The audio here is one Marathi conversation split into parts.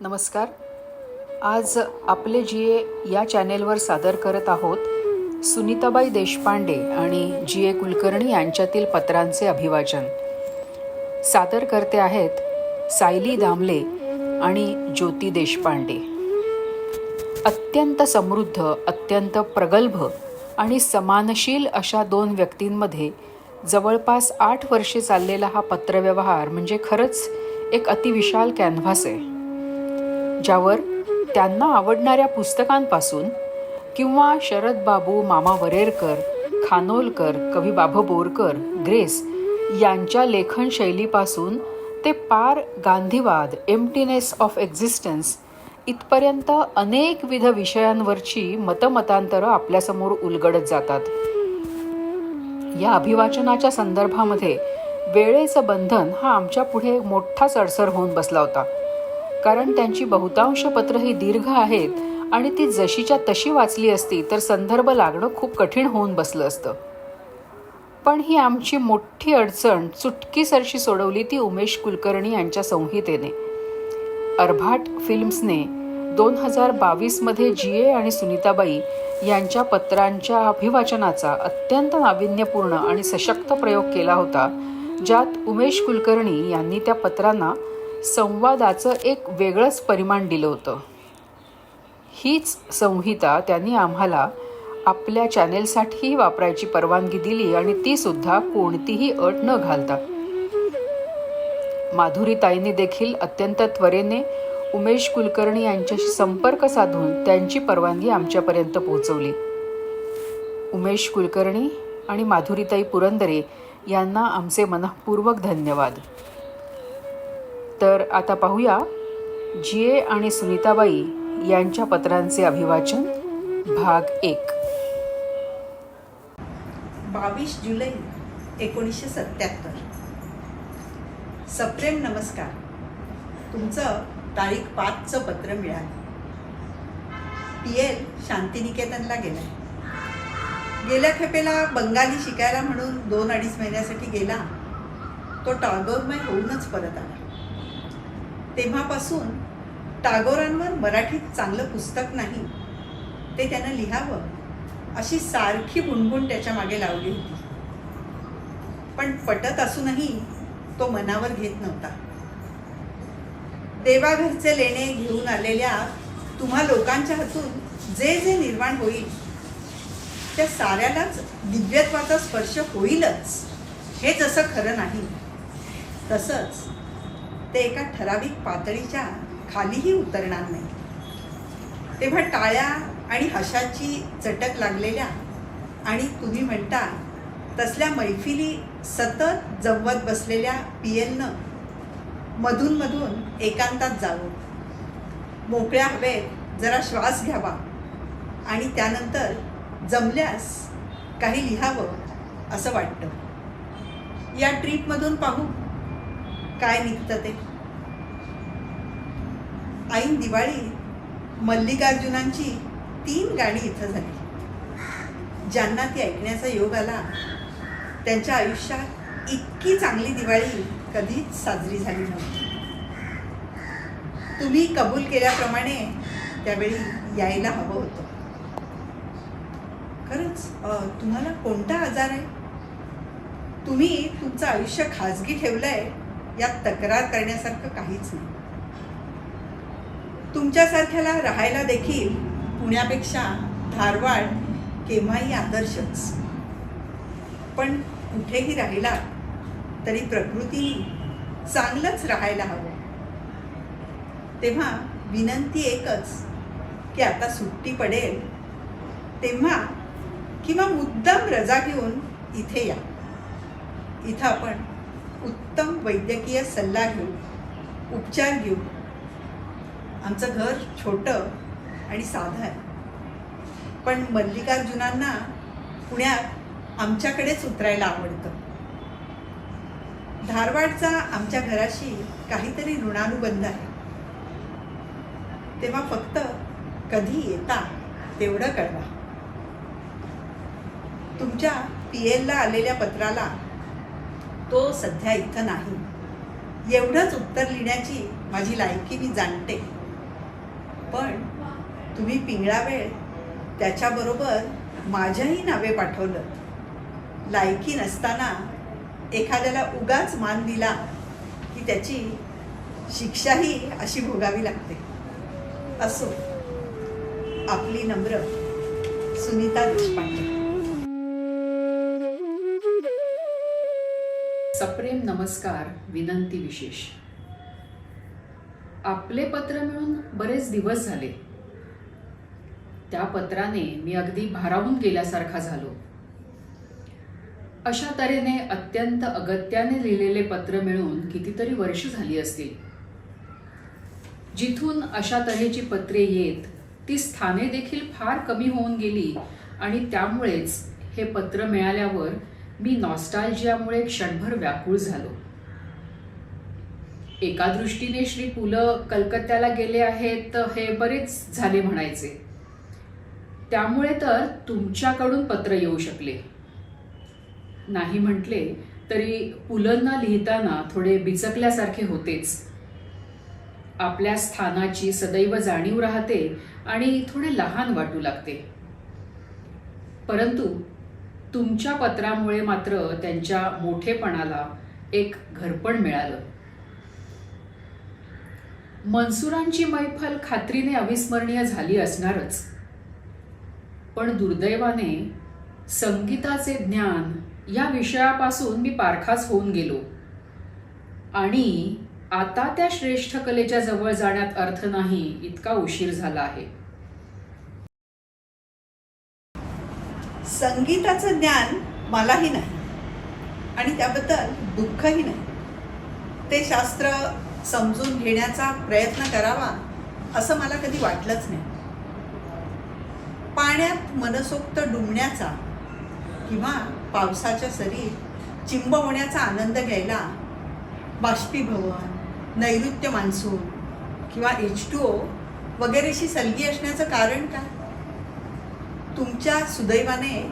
नमस्कार. आज आपले जी ए या चॅनेलवर सादर करत आहोत सुनीताबाई देशपांडे आणि जी ए कुलकर्णी यांच्यातील पत्रांचे अभिवाचन. सादर करते आहेत सायली दामले आणि ज्योती देशपांडे. अत्यंत समृद्ध अत्यंत प्रगल्भ आणि समानशील अशा दोन व्यक्तींमध्ये जवळपास आठ वर्षे चाललेला हा पत्रव्यवहार म्हणजे खरंच एक अतिविशाल कॅनव्हास आहे. ज्यावर त्यांना आवडणाऱ्या पुस्तकांपासून किंवा शरद बाबू मामा वरेरकर खानोलकर कवी बाभ बोरकर ग्रेस यांच्या लेखनशैलीपासून ते पार गांधीवाद एम्प्टीनेस ऑफ एक्झिस्टन्स इथपर्यंत अनेकविध विषयांवरची मतमतांतरं आपल्यासमोर उलगडत जातात. या अभिवाचनाच्या संदर्भामध्ये वेळेचं बंधन हा आमच्या पुढे मोठाच अडसर होऊन बसला होता. कारण त्यांची बहुतांश पत्र ही दीर्घ आहेत आणि ती जशीच्या तशी वाचली असती तर संदर्भ लागणं खूप कठीण होऊन बसलं असतं. पण ही आमची मोठी अडचण चुटकीसरशी सोडवली ती उमेश कुलकर्णी यांच्या संहितेने. अर्भाट फिल्म्सने दोन हजार बावीसमध्ये जी ए आणि सुनीताबाई यांच्या पत्रांच्या अभिवाचनाचा अत्यंत नाविन्यपूर्ण आणि सशक्त प्रयोग केला होता ज्यात उमेश कुलकर्णी यांनी त्या पत्रांना संवादाचं एक वेगळंच परिमाण दिलं होतं. हीच संहिता त्यांनी आम्हाला आपल्या चॅनेलसाठीही वापरायची परवानगी दिली आणि ती सुद्धा कोणतीही अट न घालता. माधुरीताईंनी देखील अत्यंत त्वरेने उमेश कुलकर्णी यांच्याशी संपर्क साधून त्यांची परवानगी आमच्यापर्यंत पोहोचवली. उमेश कुलकर्णी आणि माधुरीताई पुरंदरे यांना आमचे मनःपूर्वक धन्यवाद. तर आता पाहूया जी ए आणि सुनीताबाई यांच्या पत्रांचे अभिवाचन भाग एक. बावीस जुलै एकोणीसशे सत्याहत्तर. सप्रेम नमस्कार. तुमचं तारीख पाचचं पत्र मिळालं. पी एल शांतिनिकेतनला गेलाय. गेल्या खेपेला बंगाली शिकायला म्हणून दोन अडीच महिन्यासाठी गेला तो टागोरमय होऊनच परत आला. तेव्हापासून टागोरांवर मराठीत चांगलं पुस्तक नाही. ते त्यानं लिहावं अशी सारखी गुणगुण त्याच्यामागे लावली होती. पण पटत असूनही तो मनावर घेत नव्हता. देवाघरचे लेणे घेऊन आलेल्या तुम्हा लोकांच्या हातून जे जे निर्माण होईल त्या साऱ्यालाच दिव्यत्वाचा स्पर्श होईलच हे जसं खरं नाही तसंच ते एका ठराविक पातळीच्या खालीही उतरणार नाही तेव्हा टाळ्या आणि हशाची चटक लागलेल्या आणि तुम्ही म्हणता तसल्या मैफिली सतत जमवत बसलेल्या पी एलनं मधूनमधून एकांतात जावं. मोकळ्या हवेत जरा श्वास घ्यावा आणि त्यानंतर जमल्यास काही लिहावं असं वाटतं. या ट्रीपमधून पाहू काय निघतं ते. ऐन दिवाळी मल्लिकार्जुनांची तीन गाणी इथं झाली. ज्यांना ती ऐकण्याचा योग आला त्यांच्या आयुष्यात इतकी चांगली दिवाळी कधीच साजरी झाली नव्हती. तुम्ही कबूल केल्याप्रमाणे त्यावेळी यायला हवं होतं. खरंच तुम्हाला कोणता आजार आहे? तुम्ही तुमचं आयुष्य खाजगी ठेवलं आहे यात तक्रार करण्यासारखं काहीच नाही. तुमच्यासारख्याला राहायला देखील पुण्यापेक्षा धारवाड केव्हाही आदर्शच. पण कुठेही राहिला तरी प्रकृती चांगलंच राहायला हवं. तेव्हा विनंती एकच की आता सुट्टी पडेल तेव्हा किंवा मुद्दाम रजा घेऊन इथे या. इथं आपण उत्तम वैद्यकीय सल्ला घेऊ उपचार घेऊ आमचं घर छोटं आणि साधं आहे. पण मल्लिकार्जुनांना पुण्यात आमच्याकडेच उतरायला आवडतं. धारवाडचा आमच्या घराशी काहीतरी ऋणानुबंध आहे. तेव्हा फक्त कधी येता तेवढं कळवा. तुमच्या पी एलला आलेल्या पत्राला तो सध्या इथं नाही. एवढंच उत्तर लिहिण्याची माझी लायकी मी जाणते. पण तुम्ही पिंगळा वेळ त्याच्याबरोबर माझ्याही नावे पाठवलं. लायकी नसताना एखाद्याला उगाच मान दिला की त्याची शिक्षाही अशी भोगावी लागते. असो. आपली नम्र सुनीता देशपांडे. सप्रेम नमस्कार विनंती विशेष. आपले पत्र मिळून बरेच दिवस झाले. त्या पत्राने मी अगदी भारावून गेल्यासारखा झालो. अशा तऱ्हेने अत्यंत अगत्याने लिहिलेले पत्र मिळून कितीतरी वर्ष झाली असतील. जिथून अशा तऱ्हेची पत्रे येत ती स्थाने देखील फार कमी होऊन गेली आणि त्यामुळेच हे पत्र मिळाल्यावर मी नॉस्टाल्जियामुळे क्षणभर व्याकुळ झालो. एका दृष्टीने श्री पु ल कलकत्त्याला गेले आहेत हे बरेच झाले म्हणायचे. त्यामुळे तर तुमच्याकडून पत्र येऊ शकले. नाही म्हटले तरी पुलंना लिहिताना थोडे बिचकल्यासारखे होतेच. आपल्या स्थानाची सदैव जाणीव राहते आणि थोडे लहान वाटू लागते. परंतु तुमच्या पत्रामुळे मात्र त्यांच्या मोठेपणाला एक घरपण मिळालं. मनसुरांची मैफल खात्रीने अविस्मरणीय झाली असणारच. पण दुर्दैवाने संगीताचे ज्ञान या विषयापासून मी पारखाच होऊन गेलो. आणि आता त्या श्रेष्ठ कलेच्या जवळ जाण्यात अर्थ नाही इतका उशीर झाला आहे. संगीताचं ज्ञान मलाही नाही आणि त्याबद्दल दुःखही नाही. ते शास्त्र समजून घेण्याचा प्रयत्न करावा असं मला कधी वाटलंच नाही. पाण्यात मनसोक्त डुंबण्याचा किंवा पावसाच्या सरी चिंब होण्याचा आनंद घ्यायला बाष्पीभवन नैऋत्य मान्सून किंवा एच टू ओ वगैरेशी सलगी असण्याचं कारण काय? तुमच्या सुदैवाने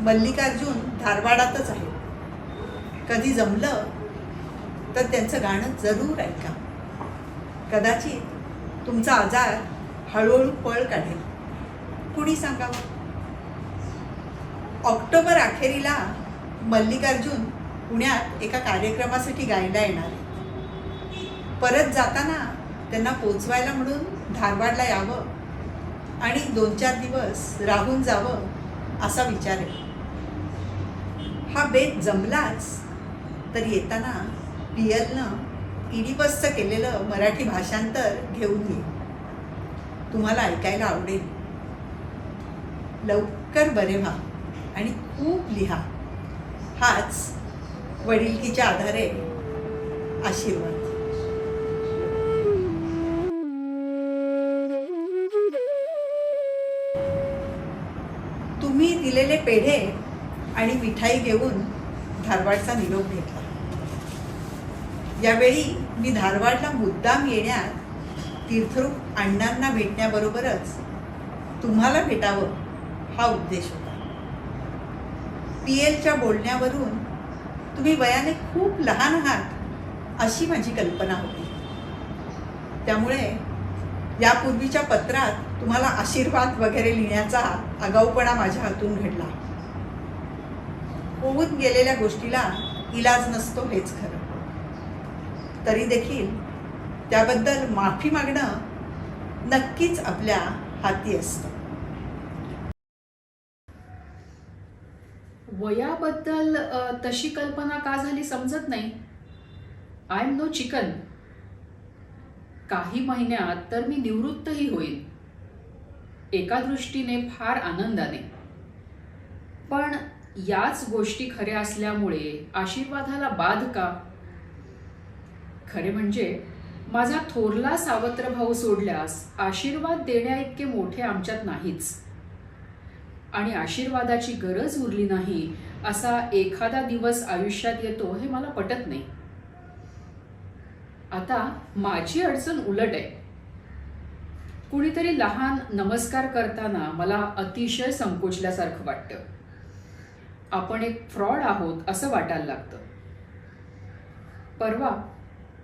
मल्लिकार्जुन धारवाडातच आहे कधी जमलं तर त्यांचं गाणं जरूर ऐका. कदाचित तुमचा आजार हळूहळू पळ काढेल. कुणी सांगावं? ऑक्टोबर अखेरीला मल्लिकार्जुन पुण्यात एका कार्यक्रमासाठी गायला येणार आहेत. परत जाताना त्यांना पोचवायला म्हणून धारवाडला यावं आणि दोन चार दिवस राहून जावं असा विचार आहे. हा बेत जमलाच तर येताना पियलनं इडिपसचं केलेलं मराठी भाषांतर घेऊन ये. तुम्हाला ऐकायला आवडेल. लवकर बरे व्हा आणि खूप लिहा. हाच वडिलकीच्या आधारे आशीर्वाद. तुम्ही दिलेले पेढे आणि मिठाई घेऊन धारवाडचा निरोप घेतला. यावेळी मी धारवाडला मुद्दाम येण्यात तीर्थरूप अण्णांना भेटण्याबरोबरच तुम्हाला भेटावं हा उद्देश होता. पी एलच्या बोलण्यावरून तुम्ही वयाने खूप लहान आहात अशी माझी कल्पना होती. त्यामुळे यापूर्वीच्या पत्रात तुम्हाला आशीर्वाद वगैरे लिहिण्याचा आगाऊपणा माझ्या हातून घडला. होऊन गेलेल्या गोष्टीला इलाज नसतो हेच खरं. तरी देखील त्याबद्दल माफी मागणं नक्कीच आपल्या हाती असतं. वयाबद्दल तशी कल्पना का झाली समजत नाही? आय एम नो चिकन काही महिन्यात तर मी निवृत्तही होईल. एका दृष्टीने फार आनंदाने. पण याच गोष्टी खऱ्या असल्यामुळे आशीर्वादाला बाध का? खरे म्हणजे माझा थोरला सावत्र भाऊ सोडल्यास आशीर्वाद देण्या इतके मोठे आमच्यात नाहीच. आणि आशीर्वादाची गरज उरली नाही असा एखादा दिवस आयुष्यात येतो हे मला पटत नाही. आता माझी अडचण उलट आहे. कुणीतरी लहान नमस्कार करताना मला अतिशय संकोचल्यासारखं वाटतं. आपण एक फ्रॉड आहोत असं वाटायला लागतं. परवा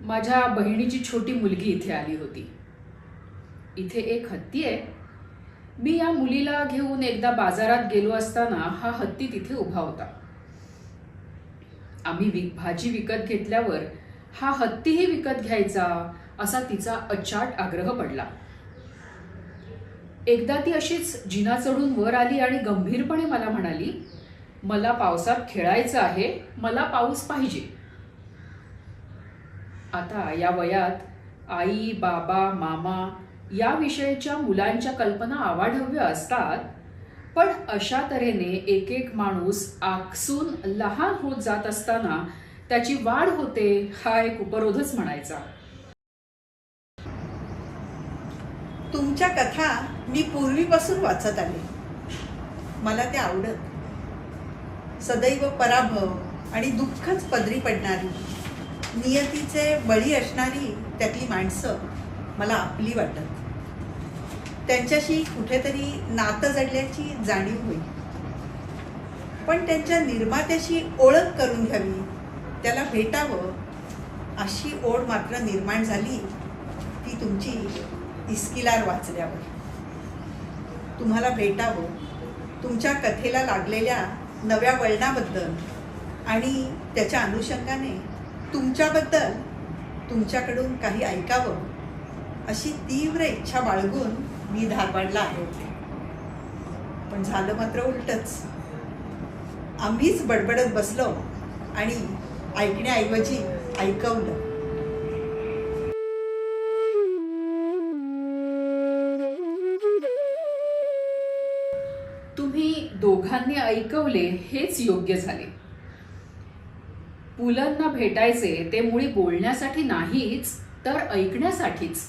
माझ्या बहिणीची छोटी मुलगी इथे आली होती. इथे एक हत्ती आहे. मी या मुलीला घेऊन एकदा बाजारात गेलो असताना हा हत्ती तिथे उभा होता. आम्ही विक भाजी विकत घेतल्यावर हा हत्तीही विकत घ्यायचा असा तिचा अचाट आग्रह पडला. एकदा ती अशीच जिना चढून वर आली आणि गंभीरपणे मला म्हणाली मला पावसात खेळायचं आहे मला पाऊस पाहिजे. आता या वयात आई बाबा मामा या विषयीच्या मुलांच्या कल्पना आवाढव्य असतात. पण अशा तऱ्हेने एक एक माणूस आकसून लहान होत जात असताना त्याची वाढ होते हा एक उपरोधच म्हणायचा. तुमच्या कथा मी पूर्वीपासून वाचत आले. मला ते आवडत. सदैव पराभव आणि दुःखच पदरी पडणारी. नियतीचे बळी असणारी त्यातली माणसं मला आपली वाटत त्यांच्याशी कुठेतरी नातं जडल्याची जाणीव होईल. पण त्यांच्या निर्मात्याशी ओळख करून घ्यावी त्याला भेटावं अशी ओढ मात्र निर्माण झाली ती तुमची इस्किलार वाचल्यावर. तुम्हाला भेटावं तुमच्या कथेला लागलेल्या नव्या वळणाबद्दल आणि त्याच्या अनुषंगाने तुमच्याबद्दल तुमच्याकडून काही ऐकावं अशी तीव्र इच्छा बाळगून मी धारवाडला आले होते. पण झालं मात्र उलटच. आम्हीच बडबडत बसलो आणि ऐकण्याऐवजी ऐकवलं. तुम्ही दोघांनी ऐकवले हेच योग्य झाले. पुलंना भेटायचे ते मुळी बोलण्यासाठी नाहीच तर ऐकण्यासाठीच.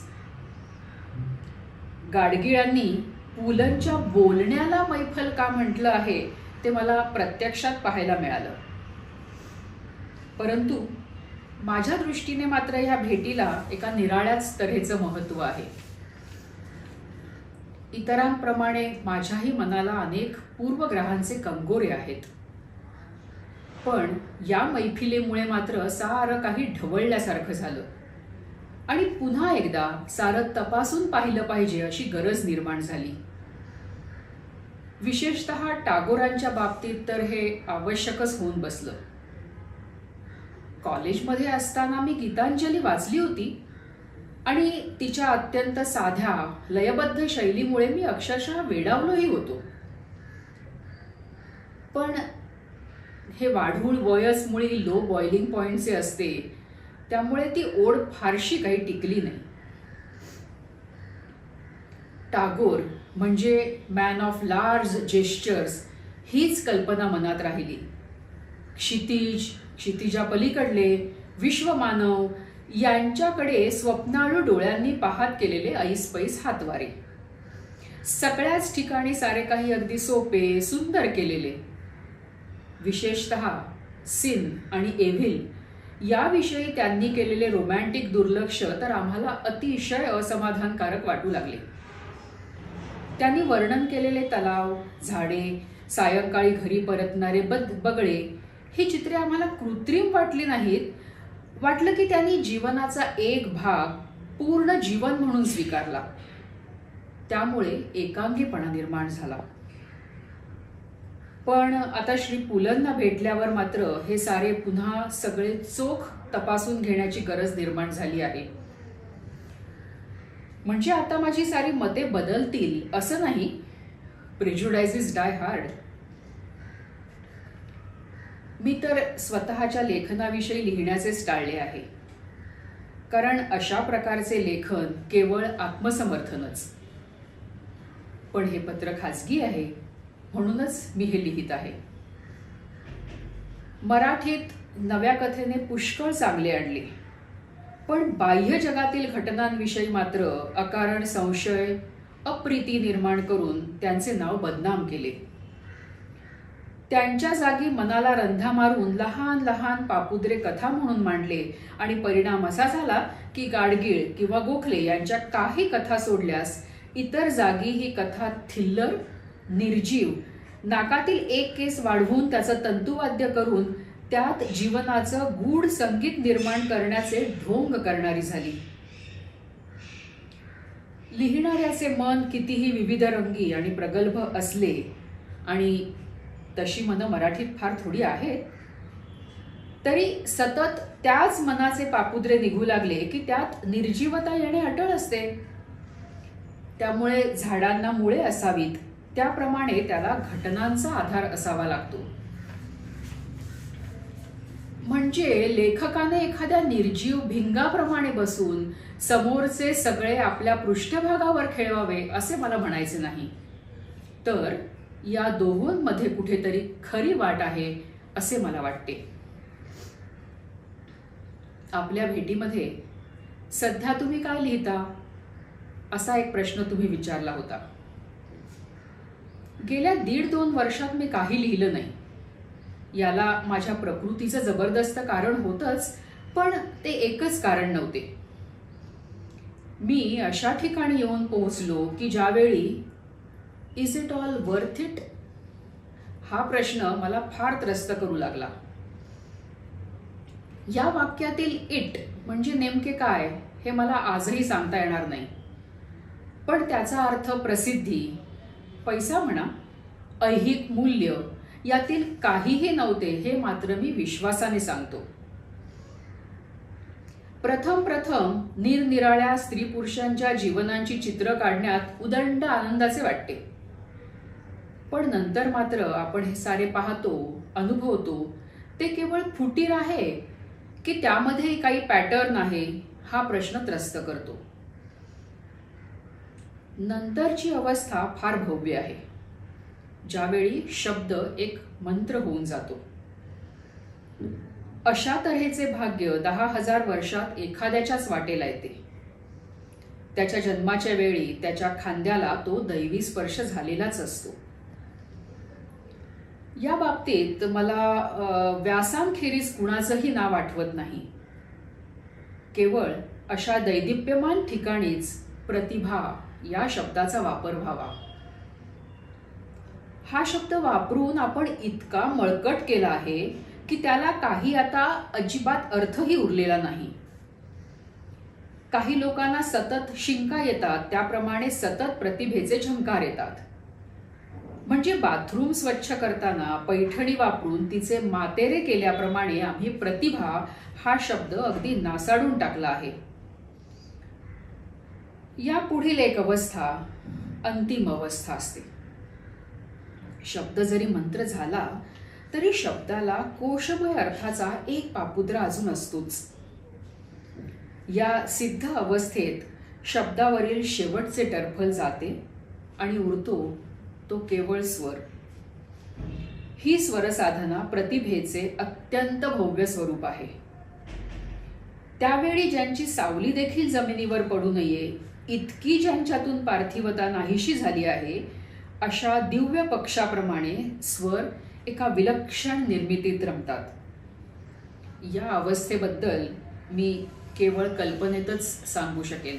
गाडगिळांनी पुलंच्या बोलण्याला मैफल का म्हटलं आहे ते मला प्रत्यक्षात पाहायला मिळालं. परंतु माझ्या दृष्टीने मात्र ह्या भेटीला एका निराळ्याच तऱ्हेचं महत्त्व आहे. इतरांप्रमाणे माझ्याही मनाला अनेक पूर्वग्रहांचे कंगोरे आहेत. पण या मैफिलीमुळे मात्र सारं काही ढवळल्यासारखं झालं. आणि पुन्हा एकदा सारं तपासून पाहिलं पाहिजे अशी गरज निर्माण झाली. विशेषतः टागोरांच्या बाबतीत तर हे आवश्यकच होऊन बसलं. कॉलेजमध्ये असताना मी गीतांजली वाचली होती आणि तिच्या अत्यंत साध्या लयबद्ध शैलीमुळे मी अक्षरशः वेडावलोही होतो. पण हे वाढूळ वयच लो बॉइलिंग पॉईंटचे असते त्यामुळे ती ओढ फारशी काही टिकली नाही. टागोर म्हणजे मॅन ऑफ लार्ज जेस्चर्स हीच कल्पना मनात राहिली. क्षितिज क्षितिजा पलीकडले विश्वमानव यांच्याकडे स्वप्नाळू डोळ्यांनी पाहत केलेले ऐसपैस हातवारे. सगळ्याच ठिकाणी सारे काही अगदी सोपे सुंदर केलेले. विशेषत सिन आणि एव्हिल याविषयी त्यांनी केलेले रोमॅन्टिक दुर्लक्ष तर आम्हाला अतिशय असमाधानकारक वाटू लागले. त्यांनी वर्णन केलेले तलाव झाडे सायंकाळी घरी परतणारे बद बगळे ही चित्रे आम्हाला कृत्रिम वाटली नाहीत. वाटलं की त्यांनी जीवनाचा एक भाग पूर्ण जीवन म्हणून स्वीकारला. त्यामुळे एकांगीपणा निर्माण झाला. पण आता श्री पुलंना भेटल्यावर मात्र हे सारे पुन्हा सगळे चोख तपासून घेण्याची गरज निर्माण झाली आहे. म्हणजे आता माझी सारी मते बदलतील असं नाही? प्रिज्युडायझिस डाय हार्ड मी तर स्वतःच्या लेखनाविषयी लिहिण्याचेच टाळले आहे. कारण अशा प्रकारचे लेखन केवळ आत्मसमर्थनच. पण हे पत्र खाजगी आहे. म्हणूनच मी हे लिहित आहे. मराठीत नव्या कथेने पुष्कळ चांगले आणले. पण बाह्य जगातील घटनांविषयी मात्र अकारण संशय अप्रीती निर्माण करून त्यांचे नाव बदनाम केले. त्यांच्या जागी मनाला रंधा मारून लहान लहान पापुद्रे कथा म्हणून मांडले आणि परिणाम असा झाला की गाडगीळ किंवा गोखले यांच्या काही कथा सोडल्यास इतर जागी ही कथा थिल्लर निर्जीव. नाकातील एक केस वाढवून त्याचं तंतुवाद्य करून त्यात जीवनाचं गूढ संगीत निर्माण करण्याचे ढोंग करणारी झाली. लिहिणाऱ्याचे मन कितीही विविध रंगी आणि प्रगल्भ असले आणि तशी मनं मराठीत फार थोडी आहेत तरी सतत त्याच मनाचे पापुद्रे निघू लागले की त्यात निर्जीवता येणे अटळ असते. त्यामुळे झाडांना मुळे असावीत. त्याप्रमाणे त्याला घटनांचा आधार असावा लागतो. म्हणजे लेखकाने एखाद्या निर्जीव भिंगाप्रमाणे बसून समोरचे सगळे आपल्या पृष्ठभागावर खेळवावे असे मला म्हणायचे नाही. तर या दोहोंमध्ये कुठेतरी खरी वाट आहे असे मला वाटते. आपल्या भेटीमध्ये सध्या तुम्ही काय लिहिता? असा एक प्रश्न तुम्ही विचारला होता. गेल्या दीड दोन वर्षात मी काही लिहिलं नाही. याला माझ्या प्रकृतीचं जबरदस्त कारण होतंच पण ते एकच कारण नव्हते. मी अशा ठिकाणी येऊन पोहोचलो की ज्यावेळी is it all worth it हा प्रश्न मला फार त्रस्त करू लागला. या वाक्यातील इट म्हणजे नेमके काय हे मला आजही सांगता येणार नाही. पण त्याचा अर्थ प्रसिद्धी पैसा म्हणा ऐहिक मूल्य यातील काहीही नव्हते हे मात्र मी विश्वासाने सांगतो. प्रथम प्रथम निरनिराळ्या स्त्री पुरुषांच्या जीवनांची चित्र काढण्यात उदंड आनंदाचे वाटते. पण नंतर मात्र आपण हे सारे पाहतो अनुभवतो ते केवळ फुटीर आहे की त्यामध्ये काही पॅटर्न आहे हा प्रश्न त्रस्त करतो. नंतरची अवस्था फार भव्य आहे. ज्यावेळी शब्द एक मंत्र होऊन जातो. अशा तऱ्हेचे भाग्य दहा हजार वर्षात एखाद्याच्याच वाटेला येते. त्याच्या जन्माच्या वेळी त्याच्या खांद्याला तो दैवी स्पर्श झालेलाच असतो. या बाबतीत मला व्यासांखेरीज कुणाचंही नाव आठवत नाही. केवळ अशा दैदिप्यमान ठिकाणीच प्रतिभा या शब्दाचा वापर व्हावा. हा शब्द वापरून आपण इतका मळकट केला आहे की त्याला काही आता अजिबात अर्थही उरलेला नाही. काही लोकांना सतत शिंका येतात त्याप्रमाणे सतत प्रतिभेचे झंकार येतात. म्हणजे बाथरूम स्वच्छ करताना पैठणी वापरून तिचे मातेरे केल्याप्रमाणे आम्ही प्रतिभा हा शब्द अगदी नासाडून टाकला आहे. या पुढील एक अवस्था अंतिम अवस्था असते. शब्द जरी मंत्र झाला तरी शब्दाला कोशमय अर्थाचा एक पापुद्रा अजून असतोच. या सिद्ध अवस्थेत शब्दावरील शेवटचे टरफल जाते आणि उरतो तो केवळ स्वर. ही स्वरसाधना प्रतिभेचे अत्यंत भव्य स्वरूप आहे. त्यावेळी ज्यांची सावली देखील जमिनीवर पडू नये इतकी ज्यांच्यातून पार्थिवता नाहीशी झाली आहे अशा दिव्य पक्षाप्रमाणे स्वर एका विलक्षण निर्मितीत रमतात. या अवस्थेबद्दल मी केवळ कल्पनेतच सांगू शकेन.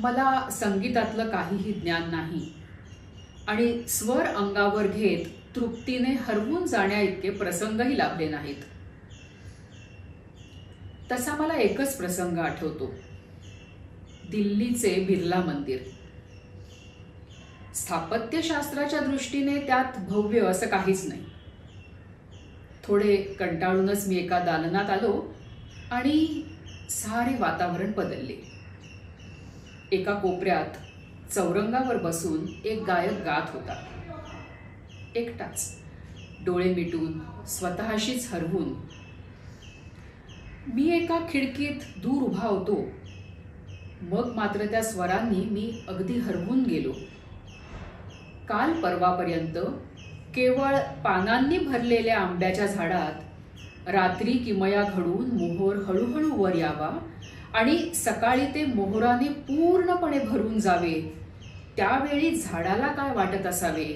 मला संगीतातलं काहीही ज्ञान नाही आणि स्वर अंगावर घेत तृप्तीने हरवून जाण्या इतके प्रसंगही लाभले नाहीत. तसा मला एकच प्रसंग आठवतो. दिल्लीचे बिर्ला मंदिर. स्थापत्यशास्त्राच्या दृष्टीने त्यात भव्य असं काहीच नाही. थोडे कंटाळूनच मी एका दालनात आलो आणि सारे वातावरण बदलले. एका कोपऱ्यात चौरंगावर बसून एक गायक गात होता. एकटाच. डोळे मिटून स्वतःशीच हरवून मी एका खिडकीत दूर उभा होतो. मग मात्र त्या स्वरांनी मी अगदी हरवून गेलो. काल परवापर्यंत केवळ पानांनी भरलेल्या आंब्याच्या झाडात रात्री किमया घडून मोहोर हळूहळू वर यावा आणि सकाळी ते मोहराने पूर्णपणे भरून जावे त्यावेळी झाडाला काय वाटत असावे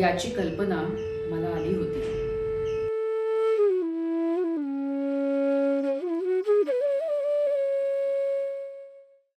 याची कल्पना मला आली होती.